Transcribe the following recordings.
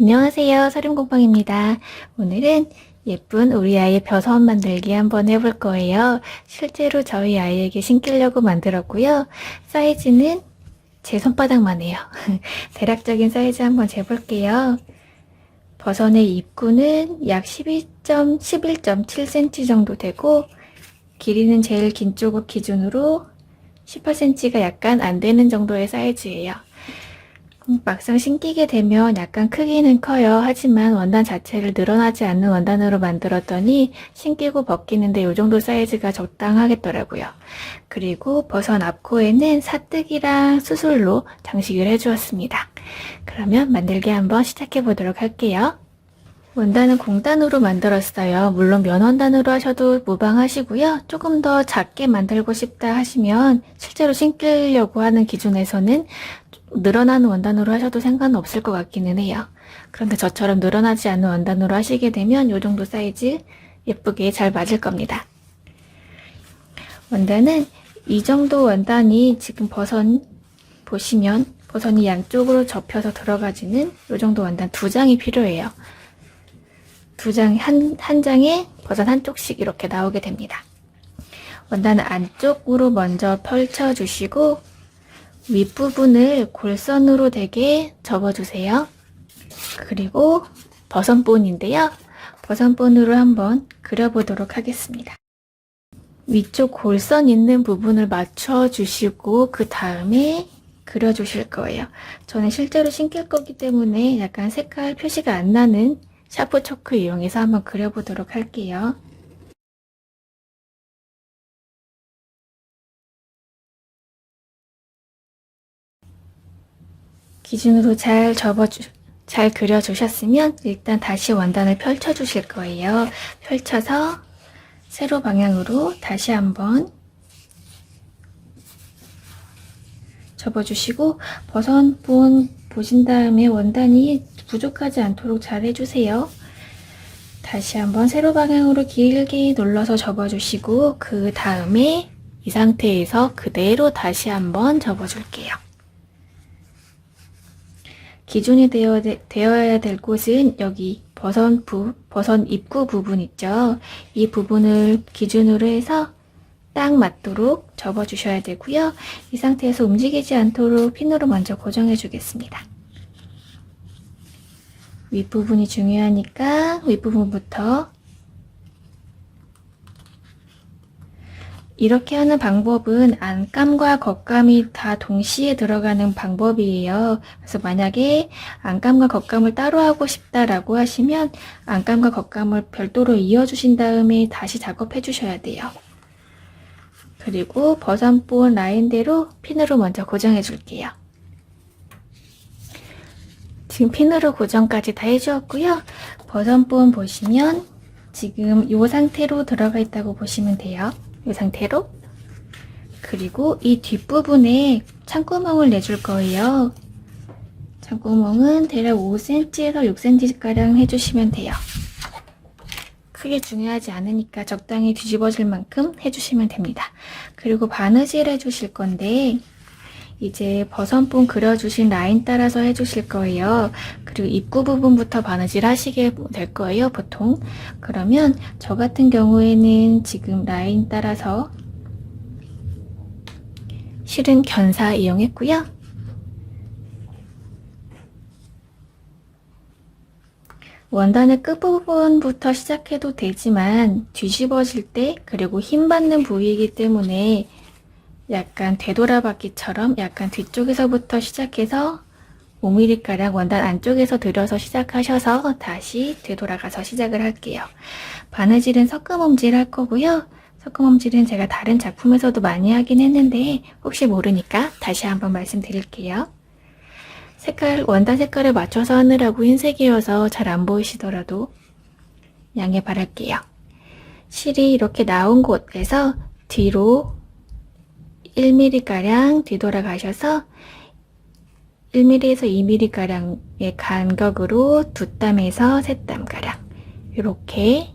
안녕하세요. 서림공방입니다. 오늘은 예쁜 우리 아이의 벼선 만들기 한번 해볼 거예요. 실제로 저희 아이에게 신기려고 만들었고요. 사이즈는 제 손바닥만 해요. 대략적인 사이즈 한번 재볼게요. 버선의 입구는 약 12점, 11.7cm 정도 되고 길이는 제일 긴 쪽을 기준으로 18cm가 약간 안 되는 정도의 사이즈예요. 음, 막상 신기게 되면 약간 크기는 커요. 하지만 원단 자체를 늘어나지 않는 원단으로 만들었더니 신기고 벗기는데 이 정도 사이즈가 적당하겠더라고요. 그리고 버선 앞코에는 사뜨기랑 수술로 장식을 해주었습니다. 그러면 만들기 한번 시작해 보도록 할게요. 원단은 공단으로 만들었어요. 물론 면원단으로 하셔도 무방하시고요. 조금 더 작게 만들고 싶다 하시면 실제로 신기려고 하는 기준에서는 늘어나는 원단으로 하셔도 상관없을 것 같기는 해요. 그런데 저처럼 늘어나지 않는 원단으로 하시게 되면 이 정도 사이즈 예쁘게 잘 맞을 겁니다. 원단은 이 정도 원단이 지금 버선 보시면 버선이 양쪽으로 접혀서 들어가지는 이 정도 원단 두 장이 필요해요. 두 장, 한, 한 장에 버선 한쪽씩 이렇게 나오게 됩니다. 원단은 안쪽으로 먼저 펼쳐주시고 윗부분을 골선으로 되게 접어주세요. 그리고 버선본인데요. 버선본으로 한번 그려보도록 하겠습니다. 위쪽 골선 있는 부분을 맞춰주시고 그 다음에 그려주실 거예요. 저는 실제로 신길 거기 때문에 약간 색깔 표시가 안 나는 샤프 초크 이용해서 한번 그려보도록 할게요. 기준으로 잘 접어주, 잘 그려주셨으면 일단 다시 원단을 펼쳐주실 거예요. 펼쳐서 세로 방향으로 다시 한번 접어주시고 버선본 보신 다음에 원단이 부족하지 않도록 잘 해주세요. 다시 한번 세로 방향으로 길게 눌러서 접어주시고 그 다음에 이 상태에서 그대로 다시 한번 접어줄게요. 기준이 되어, 되어야 될 곳은 여기 버선 부, 버선 입구 부분 있죠. 이 부분을 기준으로 해서 딱 맞도록 접어 주셔야 되고요. 이 상태에서 움직이지 않도록 핀으로 먼저 고정해 주겠습니다. 윗부분이 중요하니까 윗부분부터 이렇게 하는 방법은 안감과 겉감이 다 동시에 들어가는 방법이에요. 그래서 만약에 안감과 겉감을 따로 하고 싶다라고 하시면 안감과 겉감을 별도로 이어주신 다음에 다시 작업해 주셔야 돼요. 그리고 버선본 라인대로 핀으로 먼저 고정해 줄게요. 지금 핀으로 고정까지 다 해주었고요. 버선본 보시면 지금 이 상태로 들어가 있다고 보시면 돼요. 이 상태로. 그리고 이 뒷부분에 창구멍을 내줄 거예요. 창구멍은 대략 5cm에서 6cm가량 해주시면 돼요. 크게 중요하지 않으니까 적당히 뒤집어질 만큼 해주시면 됩니다. 그리고 바느질 해주실 건데 이제 버선본 그려주신 라인 따라서 해주실 거예요. 그리고 입구 부분부터 바느질 하시게 될 거예요, 보통. 그러면 저 같은 경우에는 지금 라인 따라서 실은 견사 이용했고요. 원단의 끝부분부터 시작해도 되지만 뒤집어질 때 그리고 힘 받는 부위이기 때문에 약간 되돌아받기처럼 약간 뒤쪽에서부터 시작해서 5mm가량 원단 안쪽에서 들여서 시작하셔서 다시 되돌아가서 시작을 할게요. 바느질은 섞음엄질 할 거고요. 섞음엄질은 제가 다른 작품에서도 많이 하긴 했는데 혹시 모르니까 다시 한번 말씀드릴게요. 색깔, 원단 색깔을 맞춰서 하느라고 흰색이어서 잘 안 보이시더라도 양해 바랄게요. 실이 이렇게 나온 곳에서 뒤로 1mm가량 뒤돌아가셔서 1mm에서 2mm가량의 간격으로 두 땀에서 세 땀가량 이렇게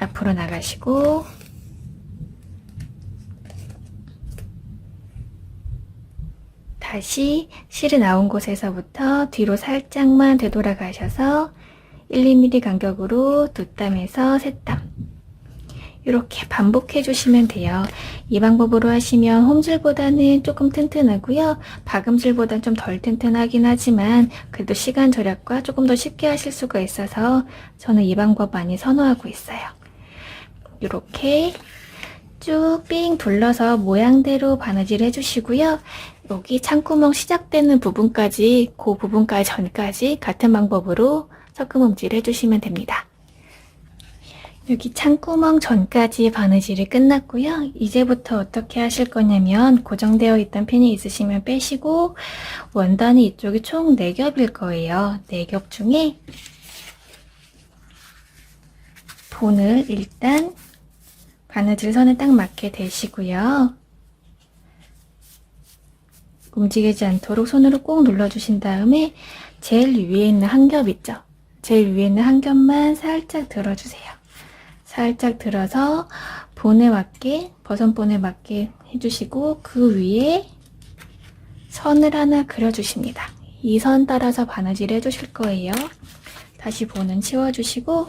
앞으로 나가시고 다시 실이 나온 곳에서부터 뒤로 살짝만 되돌아가셔서 1, 2mm 간격으로 두 땀에서 세 땀. 이렇게 반복해 주시면 돼요. 이 방법으로 하시면 홈질보다는 조금 튼튼하고요. 박음질보다는 좀 덜 튼튼하긴 하지만 그래도 시간 절약과 조금 더 쉽게 하실 수가 있어서 저는 이 방법 많이 선호하고 있어요. 이렇게 쭉 삥 둘러서 모양대로 바느질 해주시고요. 여기 창구멍 시작되는 부분까지 그 부분까지 전까지 같은 방법으로 섞음음질 해주시면 됩니다. 여기 창구멍 전까지 바느질이 끝났고요. 이제부터 어떻게 하실 거냐면 고정되어 있던 핀이 있으시면 빼시고 원단이 이쪽이 총 4겹일 거예요. 4겹 중에 본을 일단 바느질 선에 딱 맞게 대시고요. 움직이지 않도록 손으로 꼭 눌러주신 다음에 제일 위에 있는 한 겹 있죠? 제일 위에 있는 한 겹만 살짝 들어주세요. 살짝 들어서 본에 맞게, 버선본에 맞게 해주시고 그 위에 선을 하나 그려주십니다. 이 선 따라서 바느질 해주실 거예요. 다시 본은 치워주시고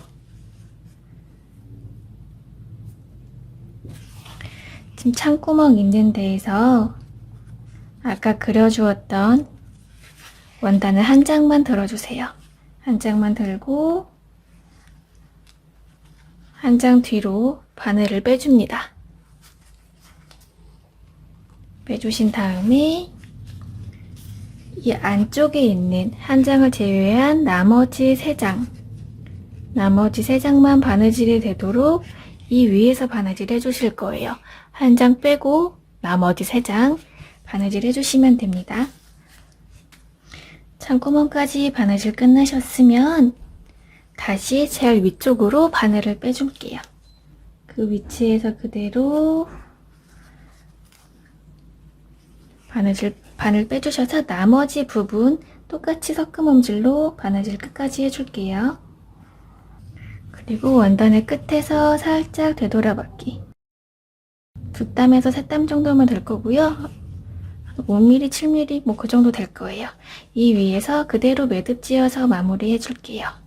지금 창구멍 있는 데에서 아까 그려주었던 원단을 한 장만 들어주세요. 한 장만 들고 한 장 뒤로 바늘을 빼줍니다. 빼주신 다음에 이 안쪽에 있는 한 장을 제외한 나머지 세 장, 나머지 세 장만 바느질이 되도록 이 위에서 바느질 해주실 거예요. 한 장 빼고 나머지 세 장 바느질 해주시면 됩니다. 창구멍까지 바느질 끝나셨으면 다시 제일 위쪽으로 바늘을 빼줄게요. 그 위치에서 그대로 바느질, 바늘 빼주셔서 나머지 부분 똑같이 섞음음질로 바느질 끝까지 해줄게요. 그리고 원단의 끝에서 살짝 되돌아받기. 두 땀에서 세 땀 정도면 될 거고요. 5mm, 7mm 뭐 그 정도 될 거예요. 이 위에서 그대로 매듭 지어서 마무리 해줄게요.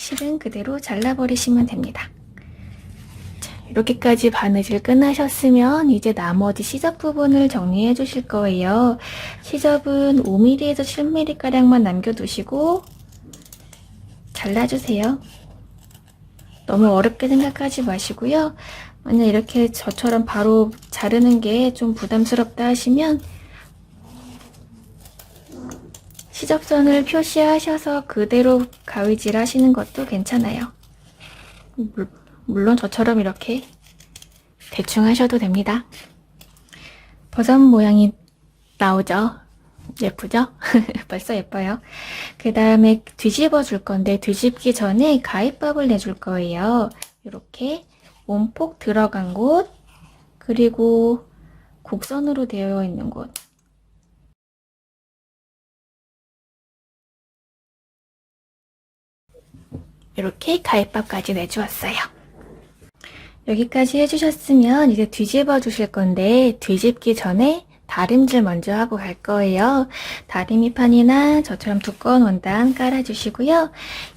실은 그대로 잘라버리시면 됩니다. 자, 이렇게까지 바느질 끝나셨으면 이제 나머지 시접 부분을 정리해 주실 거예요. 시접은 5mm에서 7mm가량만 남겨두시고 잘라주세요. 너무 어렵게 생각하지 마시고요. 만약 이렇게 저처럼 바로 자르는 게 좀 부담스럽다 하시면 시접선을 표시하셔서 그대로 가위질 하시는 것도 괜찮아요. 물- 물론 저처럼 이렇게 대충 하셔도 됩니다. 버섯 모양이 나오죠? 예쁘죠? 벌써 예뻐요. 그 다음에 뒤집어 줄 건데 뒤집기 전에 가위밥을 내줄 거예요. 이렇게 몸폭 들어간 곳, 그리고 곡선으로 되어 있는 곳. 이렇게 가위밥까지 내주었어요. 여기까지 해주셨으면 이제 뒤집어 주실 건데 뒤집기 전에 다림질 먼저 하고 갈 거예요. 다리미판이나 저처럼 두꺼운 원단 깔아주시고요.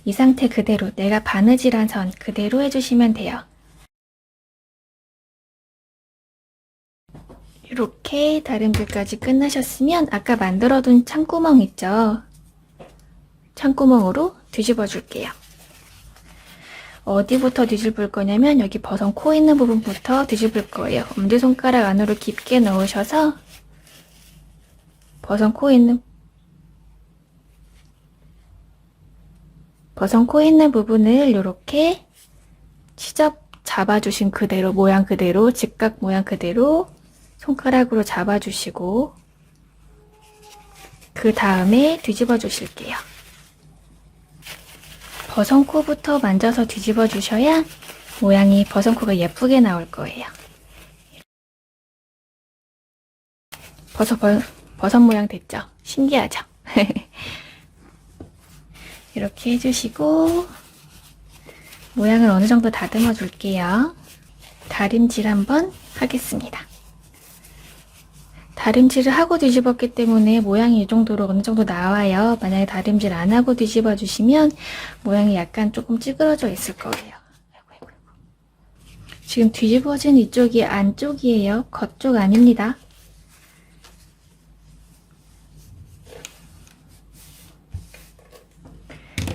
이 상태 그대로 내가 바느질한 선 그대로 해주시면 돼요. 이렇게 다림질까지 끝나셨으면 아까 만들어둔 창구멍 있죠? 창구멍으로 뒤집어 줄게요. 어디부터 뒤집을 거냐면 여기 버선 코 있는 부분부터 뒤집을 거예요. 엄지손가락 안으로 깊게 넣으셔서 버선 코 있는 버선 코 있는 부분을 이렇게 시접 잡아주신 그대로 모양 그대로 직각 모양 그대로 손가락으로 잡아주시고 그 다음에 뒤집어 주실게요. 버선코부터 만져서 뒤집어 주셔야 모양이 버선코가 예쁘게 나올 거예요. 버섯, 버, 버섯 모양 됐죠? 신기하죠? 이렇게 해주시고 모양을 어느 정도 다듬어 줄게요. 다림질 한번 하겠습니다. 다림질을 하고 뒤집었기 때문에 모양이 이 정도로 어느 정도 나와요. 만약에 다림질 안 하고 뒤집어 주시면 모양이 약간 조금 찌그러져 있을 거예요. 지금 뒤집어진 이쪽이 안쪽이에요. 겉쪽 아닙니다.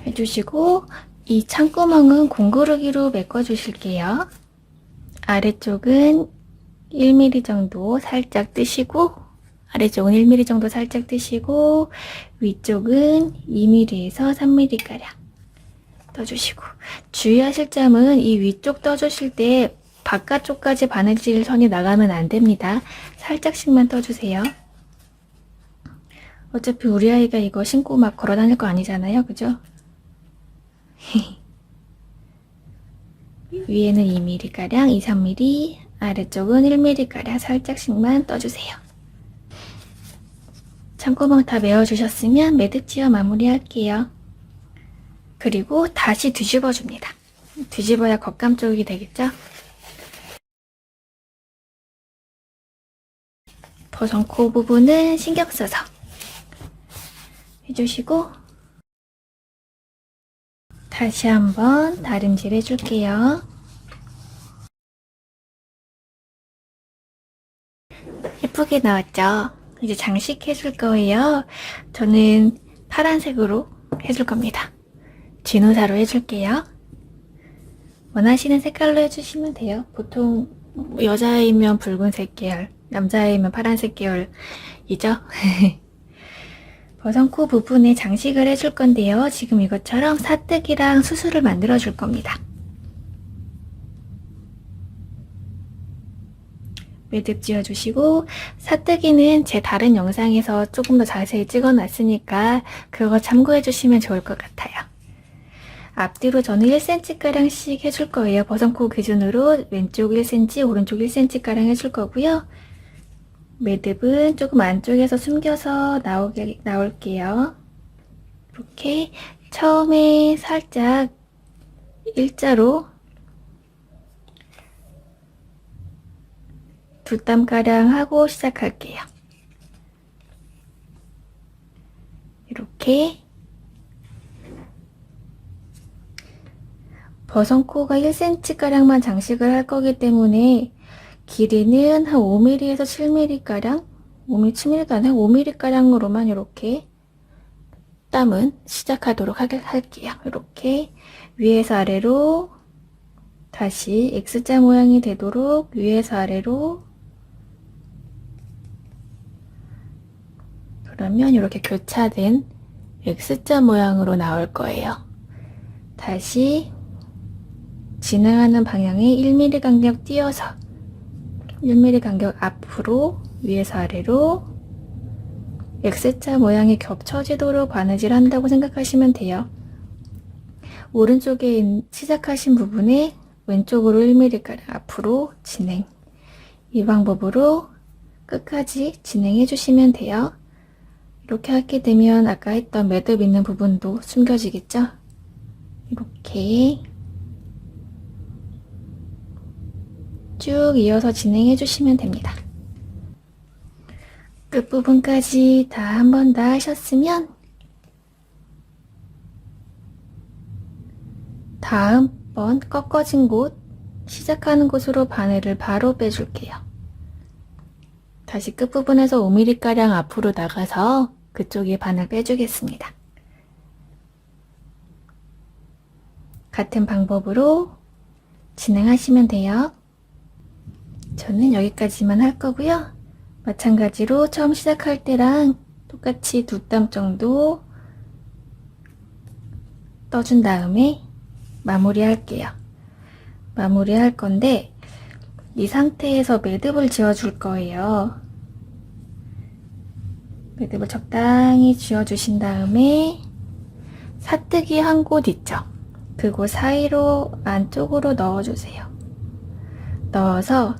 해주시고 이 창구멍은 공구르기로 메꿔 주실게요. 아래쪽은 1mm 정도 살짝 뜨시고 아래쪽은 1mm 정도 살짝 뜨시고 위쪽은 2mm에서 3mm가량 떠주시고 주의하실 점은 이 위쪽 떠주실 때 바깥쪽까지 바느질 선이 나가면 안 됩니다. 살짝씩만 떠주세요. 어차피 우리 아이가 이거 신고 막 걸어 다닐 거 아니잖아요. 그죠? 위에는 2mm가량, 2, 3mm, 아래쪽은 1mm가량 살짝씩만 떠주세요. 창구멍 다 메워주셨으면 매듭지어 마무리할게요. 그리고 다시 뒤집어줍니다. 뒤집어야 겉감 쪽이 되겠죠? 버선코 부분은 신경 써서 해주시고 다시 한번 다림질 해줄게요. 예쁘게 나왔죠? 이제 장식 해줄 거예요. 저는 파란색으로 해줄 겁니다. 진우사로 해줄게요. 원하시는 색깔로 해주시면 돼요. 보통 여자이면 붉은색 계열, 남자이면 파란색 계열이죠? 버선코 부분에 장식을 해줄 건데요. 지금 이것처럼 사뜨기랑 수술을 만들어 줄 겁니다. 매듭 지어주시고 사뜨기는 제 다른 영상에서 조금 더 자세히 찍어놨으니까 그거 참고해 주시면 좋을 것 같아요. 앞뒤로 저는 1cm가량씩 해줄 거예요. 버선코 기준으로 왼쪽 1cm, 오른쪽 1cm가량 해줄 거고요. 매듭은 조금 안쪽에서 숨겨서 나오게, 나올게요. 이렇게 처음에 살짝 일자로 두 땀가량 하고 시작할게요. 이렇게 버선코가 1cm가량만 장식을 할 거기 때문에 길이는 한 5mm에서 7mm가량 5mm, 7mm도 아니라 5mm가량으로만 이렇게 땀은 시작하도록 할게요. 이렇게 위에서 아래로 다시 X자 모양이 되도록 위에서 아래로 그러면 이렇게 교차된 X자 모양으로 나올 거예요. 다시 진행하는 방향에 1mm 간격 띄어서 1mm 간격 앞으로 위에서 아래로 X자 모양이 겹쳐지도록 바느질 한다고 생각하시면 돼요. 오른쪽에 시작하신 부분에 왼쪽으로 1mm가량 앞으로 진행 이 방법으로 끝까지 진행해 주시면 돼요. 이렇게 하게 되면 아까 했던 매듭 있는 부분도 숨겨지겠죠? 이렇게 쭉 이어서 진행해 주시면 됩니다. 끝부분까지 다 한번다 하셨으면 다음번 꺾어진 곳 시작하는 곳으로 바늘을 바로 빼줄게요. 다시 끝부분에서 5mm가량 앞으로 나가서 그쪽에 바늘 빼주겠습니다. 같은 방법으로 진행하시면 돼요. 저는 여기까지만 할 거고요. 마찬가지로 처음 시작할 때랑 똑같이 두 땀 정도 떠준 다음에 마무리 할게요. 마무리 할 건데 이 상태에서 매듭을 지어줄 거예요. 매듭을 적당히 지어주신 다음에 사뜨기 한 곳 있죠? 그곳 사이로 안쪽으로 넣어주세요. 넣어서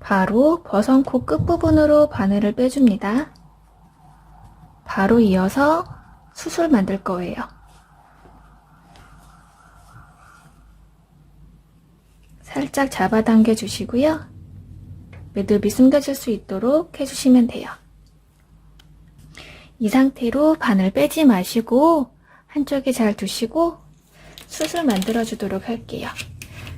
바로 버선코 끝부분으로 바늘을 빼줍니다. 바로 이어서 수술 만들 거예요. 살짝 잡아당겨 주시고요. 매듭이 숨겨질 수 있도록 해주시면 돼요. 이 상태로 바늘 빼지 마시고 한쪽에 잘 두시고 수술 만들어 주도록 할게요.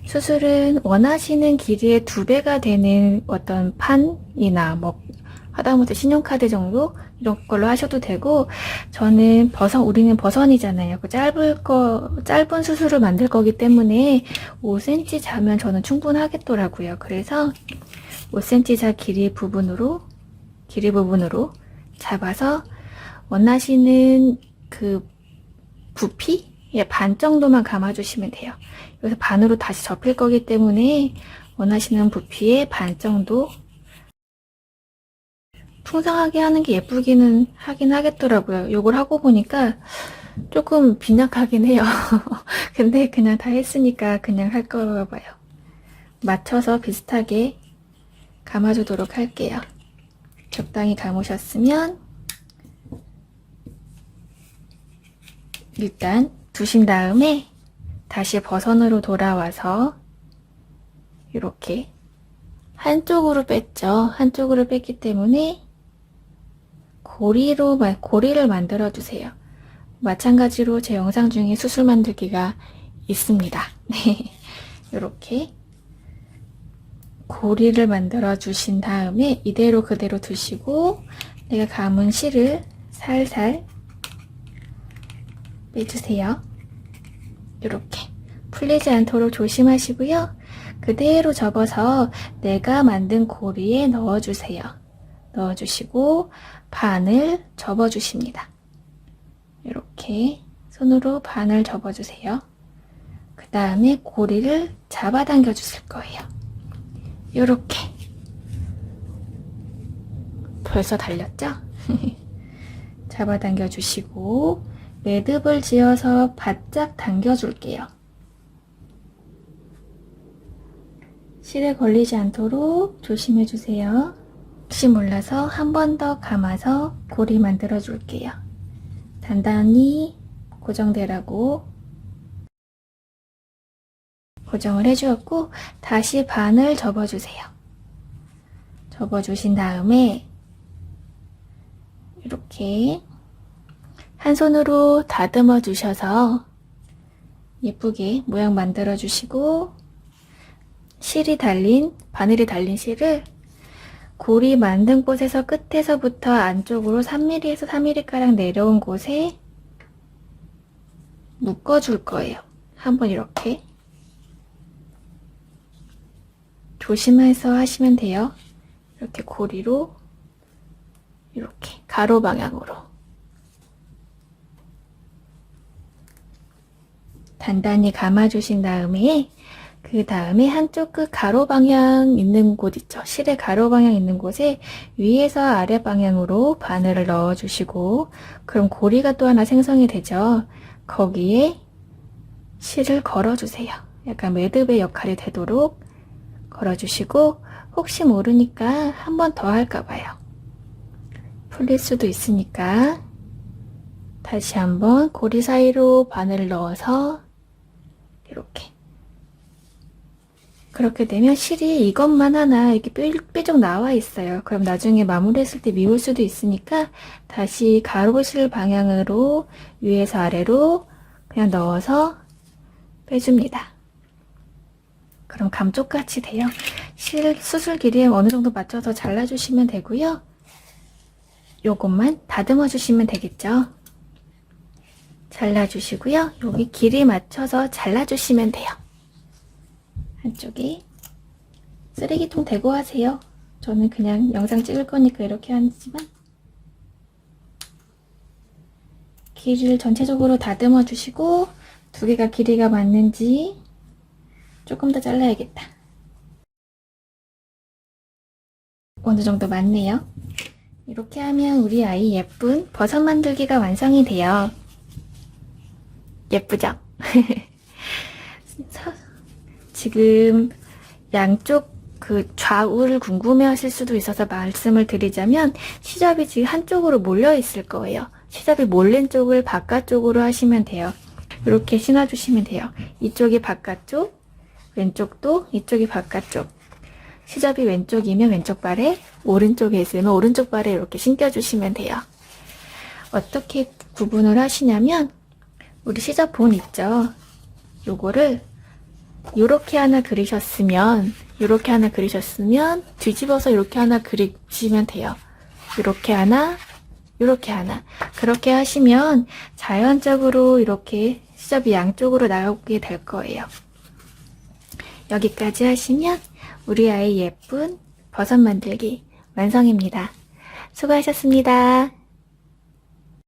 수술은 원하시는 길이의 두 배가 되는 어떤 판이나 뭐 하다못해 신용카드 정도 이런 걸로 하셔도 되고 저는 버선 우리는 버선이잖아요. 그 짧을 거 짧은 수술을 만들 거기 때문에 5cm 자면 저는 충분하겠더라고요. 그래서 5cm 자 길이 부분으로 길이 부분으로 잡아서 원하시는 그 부피 예, 반 정도만 감아주시면 돼요. 여기서 반으로 다시 접힐 거기 때문에 원하시는 부피의 반 정도 풍성하게 하는 게 예쁘기는 하긴 하겠더라고요. 요걸 하고 보니까 조금 빈약하긴 해요. 근데 그냥 다 했으니까 그냥 할 거라 봐요. 맞춰서 비슷하게 감아주도록 할게요. 적당히 감으셨으면 일단 두신 다음에 다시 버선으로 돌아와서 이렇게 한쪽으로 뺐죠. 한쪽으로 뺐기 때문에 고리로 마- 고리를 만들어 주세요. 마찬가지로 제 영상 중에 수술 만들기가 있습니다. 네. 이렇게 고리를 만들어 주신 다음에 이대로 그대로 두시고 내가 감은 실을 살살 빼주세요. 이렇게 풀리지 않도록 조심하시고요. 그대로 접어서 내가 만든 고리에 넣어주세요. 넣어주시고 반을 접어주십니다. 이렇게 손으로 반을 접어주세요. 그 다음에 고리를 잡아당겨 주실 거예요. 이렇게 벌써 달렸죠? 잡아당겨 주시고 매듭을 지어서 바짝 당겨줄게요. 실에 걸리지 않도록 조심해주세요. 혹시 몰라서 한 번 더 감아서 고리 만들어 줄게요. 단단히 고정되라고 고정을 해주었고 다시 반을 접어주세요. 접어주신 다음에 이렇게 한 손으로 다듬어 주셔서 예쁘게 모양 만들어 주시고 실이 달린 바늘이 달린 실을 고리 만든 곳에서 끝에서부터 안쪽으로 3mm에서 3mm가량 내려온 곳에 묶어 줄 거예요. 한번 이렇게 조심해서 하시면 돼요. 이렇게 고리로 이렇게 가로 방향으로 단단히 감아주신 다음에 그 다음에 한쪽 끝 가로 방향 있는 곳 있죠. 실의 가로 방향 있는 곳에 위에서 아래 방향으로 바늘을 넣어주시고 그럼 고리가 또 하나 생성이 되죠. 거기에 실을 걸어주세요. 약간 매듭의 역할이 되도록 걸어주시고 혹시 모르니까 한 번 더 할까 봐요. 풀릴 수도 있으니까 다시 한번 고리 사이로 바늘을 넣어서 이렇게 그렇게 되면 실이 이것만 하나 이렇게 삐쭉 나와 있어요. 그럼 나중에 마무리했을 때 미울 수도 있으니까 다시 가로실 방향으로 위에서 아래로 그냥 넣어서 빼줍니다. 그럼 감쪽같이 돼요. 실 수술 길이에 어느 정도 맞춰서 잘라주시면 되고요. 요것만 다듬어 주시면 되겠죠. 잘라주시고요. 여기 길이 맞춰서 잘라주시면 돼요. 한쪽에 쓰레기통 대고 하세요. 저는 그냥 영상 찍을 거니까 이렇게 하지만 길이를 전체적으로 다듬어 주시고 두 개가 길이가 맞는지 조금 더 잘라야겠다. 어느 정도 맞네요. 이렇게 하면 우리 아이 예쁜 버섯 만들기가 완성이 돼요. 예쁘죠? 지금 양쪽 그 좌우를 궁금해 하실 수도 있어서 말씀을 드리자면 시접이 지금 한쪽으로 몰려 있을 거예요. 시접이 몰린 쪽을 바깥쪽으로 하시면 돼요. 이렇게 신어주시면 돼요. 이쪽이 바깥쪽, 왼쪽도 이쪽이 바깥쪽. 시접이 왼쪽이면 왼쪽 발에, 오른쪽에 있으면 오른쪽 발에 이렇게 신겨주시면 돼요. 어떻게 구분을 하시냐면, 우리 시접 본 있죠? 요거를 요렇게 하나 그리셨으면, 요렇게 하나 그리셨으면, 뒤집어서 이렇게 하나 그리시면 돼요. 요렇게 하나, 요렇게 하나. 그렇게 하시면 자연적으로 이렇게 시접이 양쪽으로 나오게 될 거예요. 여기까지 하시면 우리 아이 예쁜 버섯 만들기 완성입니다. 수고하셨습니다.